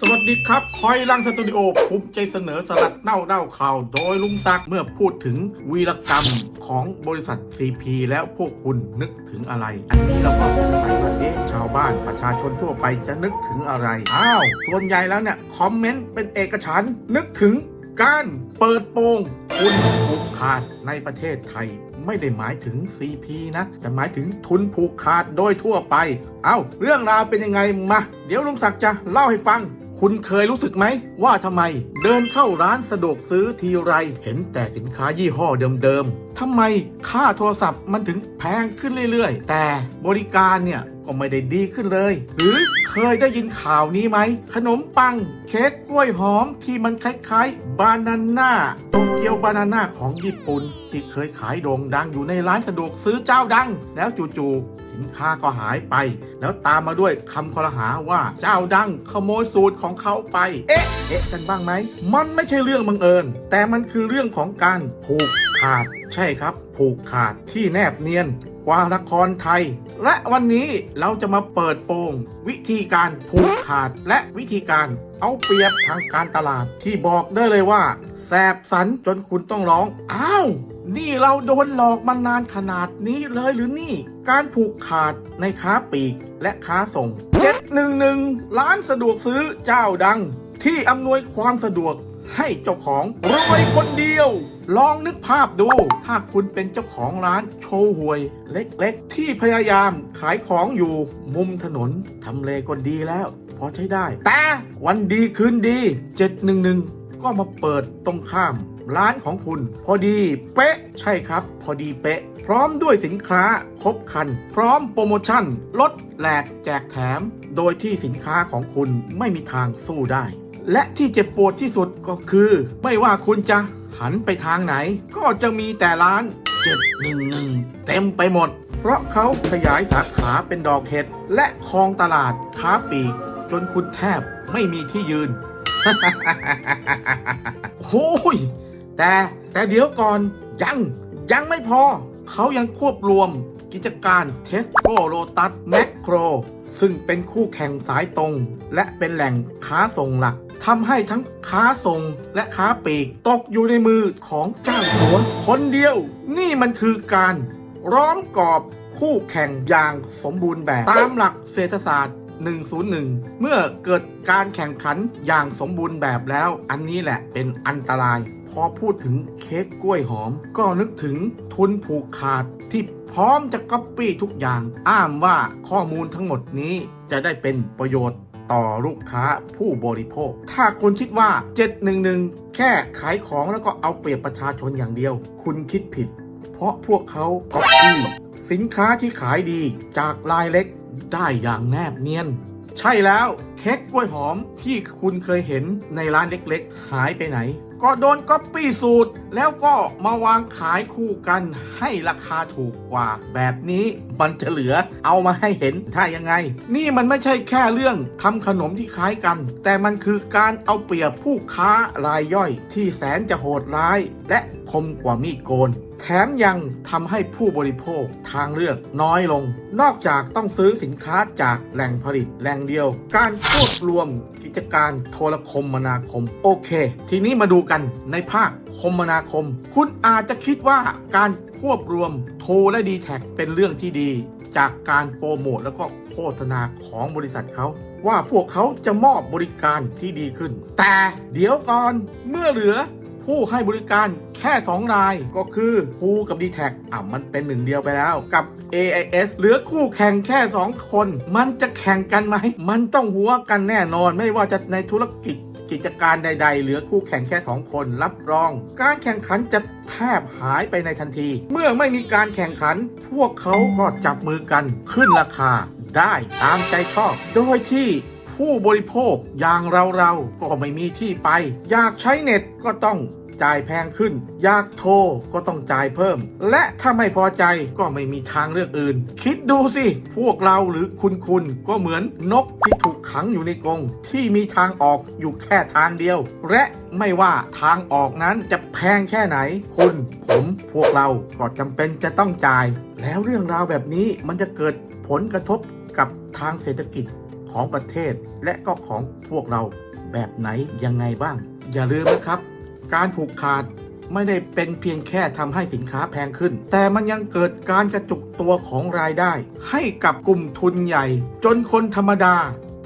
สวัสดีครับคอยลังสตูดิโอภูมิใจเสนอสลัดเน่าเน่าข่าว โดยลุงซักดิ์เมื่อพูดถึงวีรกรรมของบริษัท CP แล้วพวกคุณนึกถึงอะไร อันนี้เราก็สงสัยว่าเอ๊ะชาวบ้านประชาชนทั่วไปจะนึกถึงอะไร อ้าว ส่วนใหญ่แล้วเนี่ย คอมเมนต์เป็นเอกฉันนึกถึงการเปิดโปงทุนผูกขาดในประเทศไทย ไม่ได้หมายถึง CP นะ แต่หมายถึงทุนผูกขาดโดยทั่วไป เอ้า เรื่องราวเป็นยังไงมา เดี๋ยวลุงศักดิ์จะเล่าให้ฟัง คุณเคยรู้สึกไหม ว่าทำไม เดินเข้าร้านสะดวกซื้อทีไร เห็นแต่สินค้ายี่ห้อเดิมๆทำไมค่าโทรศัพท์มันถึงแพงขึ้นเรื่อยๆ แต่บริการเนี่ยก็ไม่ได้ดีขึ้นเลย หรือเคยได้ยินข่าวนี้ไหม ขนมปัง เค้กกล้วยหอมที่มันคล้ายๆ บานาน่าโตเกียวบานาน่าของญี่ปุ่น ที่เคยขายโด่งดังอยู่ในร้านสะดวกซื้อเจ้าดัง แล้วจู่ๆ นค้าก็หายไป แล้วตามมาด้วยคำคอรหาว่าเจ้าดังขโมยสูตรของเขาไป เอ๊ะ เอ๊ะกันบ้างไหม มันไม่ใช่เรื่องบังเอิญ แต่มันคือเรื่องของการผูกขาด ใช่ครับ ผูกขาดที่แนบเนียนกว่าละครไทย และวันนี้เราจะมาเปิดโปงวิธีการผูกขาดและวิธีการเอาเปรียบทางการตลาดที่บอกได้เลยว่า แสบสันจนคุณต้องร้อง อ้าว นี่เราโดนหลอกมานานขนาดนี้เลยหรือนี่ การผูกขาดในค้าปลีกและค้าส่ง 711 ร้านสะดวกซื้อเจ้าดัง ที่อำนวยความสะดวกให้เจ้าของรวยคนเดียว ลองนึกภาพดู ถ้าคุณเป็นเจ้าของร้านโชว์หวย เล็กๆ ที่พยายามขายของอยู่ มุมถนนทำเลก็ดีแล้ว พอใช้ได้ แต่วันดีคืนดี 711 ก็มาเปิดตรงข้าม ร้านของคุณ พอดีเป๊ะ ใช่ครับ พอดีเป๊ะ พร้อมด้วยสินค้าครบคัน พร้อมโปรโมชั่น ลดแหลกแจกแถม โดยที่สินค้าของคุณไม่มีทางสู้ได้ และที่เจ็บปวดที่สุดก็คือ ไม่ว่าคุณจะหันไปทางไหน ก็จะมีแต่ร้าน711 เต็มไปหมด เพราะเขาขยายสาขาเป็นดอกเห็ด และครองตลาดค้าปลีก จนคุณแทบไม่มีที่ยืน โอ้ย แต่แต่เดี๋ยวก่อนยังยังไม่พอ เขายังควบรวมกิจการเทสโก้โ t ตัสแมคโครซึ่งเป็นคู่แข่งสายตรง และเป็นแหล่งค้าส่งหลักทำให้ทั้งค้าส่งและค้าปลีกตกอยู่ในมือของเจ้าสัวคนเดียว นี่มันคือการร้อมกรอบคู่แข่งอย่างสมบูรณ์แบบ ตามหลักเศรษฐศาสตร์ 101 เมื่อเกิดการแข่งขันอย่างสมบูรณ์แบบแล้ว อันนี้แหละเป็นอันตราย พอพูดถึงเค้กกล้วยหอม ก็นึกถึงทุนผูกขาดที่พร้อมจะก๊อปปี้ทุกอย่าง อ้างว่าข้อมูลทั้งหมดนี้จะได้เป็นประโยชน์ต่อลูกค้าผู้บริโภค ถ้าคุณคิดว่า 711 แค่ขายของแล้วก็เอาเปรียบประชาชนอย่างเดียว คุณคิดผิด เพราะพวกเขาก๊อปปี้สินค้าที่ขายดีจากรายเล็ก ได้อย่างแนบเนียน ใช่แล้วเค้กกล้วยหอมที่คุณเคยเห็นในร้านเล็กๆ หายไปไหน ก็โดนก๊อปปี้สูตร แล้วก็มาวางขายคู่กันให้ราคาถูกกว่า แบบนี้มันจะเหลือเอามาให้เห็นถ้ายังไง นี่มันไม่ใช่แค่เรื่องทำขนมที่คล้ายกัน แต่มันคือการเอาเปรียบผู้ค้ารายย่อยที่แสนจะโหดร้าย และ คมกว่ามีดโกน แถมยังทำให้ผู้บริโภคทางเลือกน้อยลง นอกจากต้องซื้อสินค้าจากแหล่งผลิตแหล่งเดียว การควบรวมกิจการโทรคมนาคม โอเค ทีนี้มาดูกันในภาคคมนาคม คุณอาจจะคิดว่าการควบรวมโทรและดีแท็เป็นเรื่องที่ดี จากการโปรโมทแล้วก็โฆษณาของบริษัทเขาว่าพวกเขาจะมอบบริการที่ดีขึ้น แต่เดี๋ยวก่อนเมื่อเหลือ ผู้ให้บริการแค่ 2 รายก็คือภูกับ d t แทอะมันเป็นหนึ่งเดียวไปแล้วกับ AIS เหลือคู่แข่งแค่ 2 คน มันจะแข่งกันไหม มันต้องหัวกันแน่นอนไม่ว่าจะในธุรกิจกิจการใด ๆ เหลือคู่แข่งแค่ 2 คนรับรอง การแข่งขันจะแทบหายไปในทันที เมื่อไม่มีการแข่งขัน พวกเขาก็จับมือกันขึ้นราคาได้ตามใจชอบ โดยที่ผู้บริโภคอย่างเราเราๆก็ไม่มีที่ไป อยากใช้เน็ตก็ต้อง จ่ายแพงขึ้น อยากโทรก็ต้องจ่ายเพิ่ม และถ้าไม่พอใจก็ไม่มีทางเลือกอื่น คิดดูสิ พวกเราหรือคุณคุณก็เหมือนนกที่ถูกขังอยู่ในกรงที่มีทางออกอยู่แค่ทางเดียว และไม่ว่าทางออกนั้นจะแพงแค่ไหน คุณผมพวกเราก็จำเป็นจะต้องจ่าย แล้วเรื่องราวแบบนี้มันจะเกิดผลกระทบกับทางเศรษฐกิจของประเทศและก็ของพวกเราแบบไหนยังไงบ้าง อย่าลืมนะครับ การผูกขาดไม่ได้เป็นเพียงแค่ทำให้สินค้าแพงขึ้น แต่มันยังเกิดการกระจุกตัวของรายได้ ให้กับกลุ่มทุนใหญ่ จนคนธรรมดา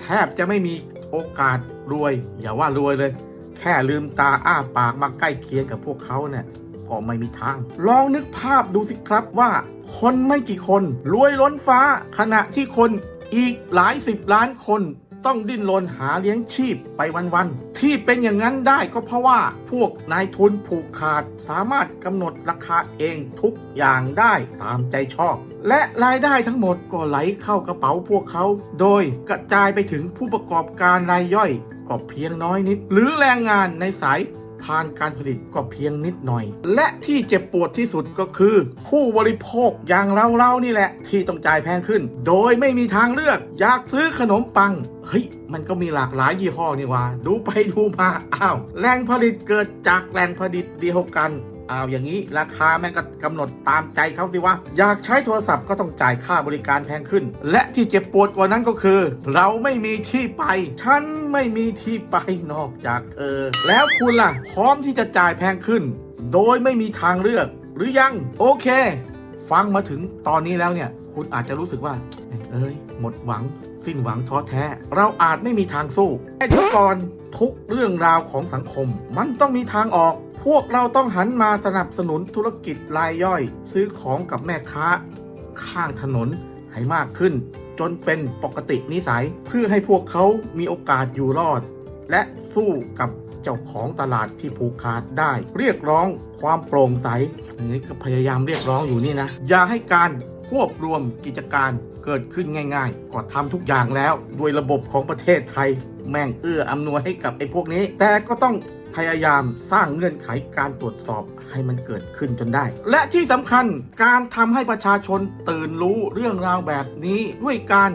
แทบจะไม่มีโอกาสรวย อย่าว่ารวยเลย แค่ลืมตาอ้าปากมาใกล้เคียงกับพวกเขาเนี่ยก็ไม่มีทาง ลองนึกภาพดูสิครับว่า คนไม่กี่คน รวยล้นฟ้า ขณะที่คนอีกหลายสิบล้านคน ต้องดิ้นรนหาเลี้ยงชีพไปวันๆ ที่เป็นอย่างนั้นได้ก็เพราะว่าพวกนายทุนผูกขาดสามารถกำหนดราคาเองทุกอย่างได้ตามใจชอบ และรายได้ทั้งหมดก็ไหลเข้ากระเป๋าพวกเขา โดยกระจายไปถึงผู้ประกอบการรายย่อยก็เพียงน้อยนิด หรือแรงงานในสาย ทางการผลิตก็เพียงนิดหน่อย และที่เจ็บปวดที่สุดก็คือ ผู้บริโภคอย่างเราเราๆนี่แหละ ที่ต้องจ่ายแพงขึ้น โดยไม่มีทางเลือก อยากซื้อขนมปังเฮ้ยมันก็มีหลากหลายยี่ห้อนี่ว่า ดูไปดูมา อ้าว แหล่งผลิตเกิดจากแหล่งผลิตเดียวกัน เอาอย่างนี้ราคาแม่งก็กำหนดตามใจเขาสิวะ อยากใช้โทรศัพท์ก็ต้องจ่ายค่าบริการแพงขึ้น และที่เจ็บปวดกว่านั้นก็คือ เราไม่มีที่ไป ฉันไม่มีที่ไปนอกจากเธอ แล้วคุณล่ะ พร้อมที่จะจ่ายแพงขึ้น โดยไม่มีทางเลือก หรือยัง โอเค ฟังมาถึงตอนนี้แล้วเนี่ย คุณอาจจะรู้สึกว่า เอ้ย หมดหวัง สิ้นหวังท้อแท้ เราอาจไม่มีทางสู้แต่เดี๋ยวก่อนทุกเรื่องราวของสังคม มันต้องมีทางออก พวกเราต้องหันมาสนับสนุนธุรกิจรายย่อย ซื้อของกับแม่ค้า ข้างถนนให้มากขึ้น จนเป็นปกตินิสัย เพื่อให้พวกเขามีโอกาสอยู่รอด และสู้กับเจ้าของตลาดที่ผูกขาดได้ เรียกร้องความโปร่งใสอย่างนี้ก็พยายามเรียกร้องอยู่นี่นะ อย่าให้การควบรวมกิจการเกิดขึ้นง่าย ๆ ก็ทำทุกอย่างแล้วด้วยระบบของประเทศไทย แม่งเอื้ออำนวยให้กับไอ้พวกนี้ แต่ก็ต้อง พยายามสร้างเงื่อนไขการตรวจสอบให้มันเกิดขึ้นจนได้ และที่สำคัญการทำให้ประชาชนตื่นรู้เรื่องราวแบบนี้ด้วยการ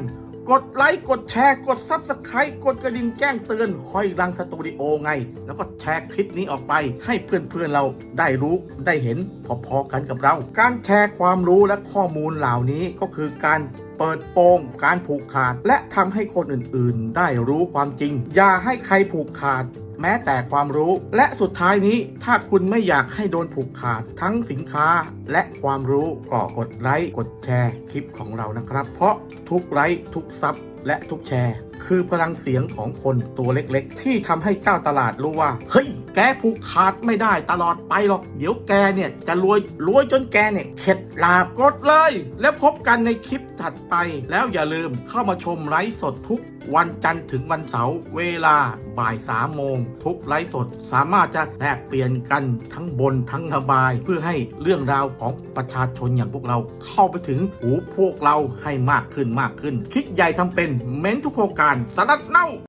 กดไลค์กดแชร์กดซับสไครต์กดกระดิ่งแจ้งเตือนคอยรังสตูดิโอไง แล้วก็แชร์คลิปนี้ออกไป ให้เพื่อนๆเราได้รู้ได้เห็นพอๆกันกับเรา การแชร์ความรู้และข้อมูลเหล่านี้ก็คือการเปิดโปงการผูกขาด และทำให้คนอื่นๆ ได้รู้ความจริง อย่าให้ใครผูกขาด แม้แต่ความรู้ และสุดท้ายนี้ถ้าคุณไม่อยากให้โดนผูกขาดทั้งสินค้า และความรู้ก็กดไลค์กดแชร์คลิปของเรานะครับ เพราะทุกไลค์ทุกซับและทุกแชร์ คือพลังเสียงของคนตัวเล็กๆ ที่ทำให้เจ้าตลาดรู้ว่า เฮ้ย แกผูกขาดไม่ได้ตลอดไปหรอก เดี๋ยวแกเนี่ยจะรวยรวยจนแกเนี่ยเข็ดลาบกดเลย แล้วพบกันในคลิปถัดไป แล้วอย่าลืมเข้ามาชมไลฟ์สดทุกวันจันทร์ถึงวันเสาร์เวลาบ่ายสามโมงทุกไลฟ์สดสามารถจะแลกเปลี่ยนกันทั้งบนทั้งระบาย เพื่อให้เรื่องราวของประชาชนอย่างพวกเราเข้าไปถึงหูพวกเราให้มากขึ้นมากขึ้น คิดใหญ่ทำเป็นเม้นทุกโครงการสนัดเน่า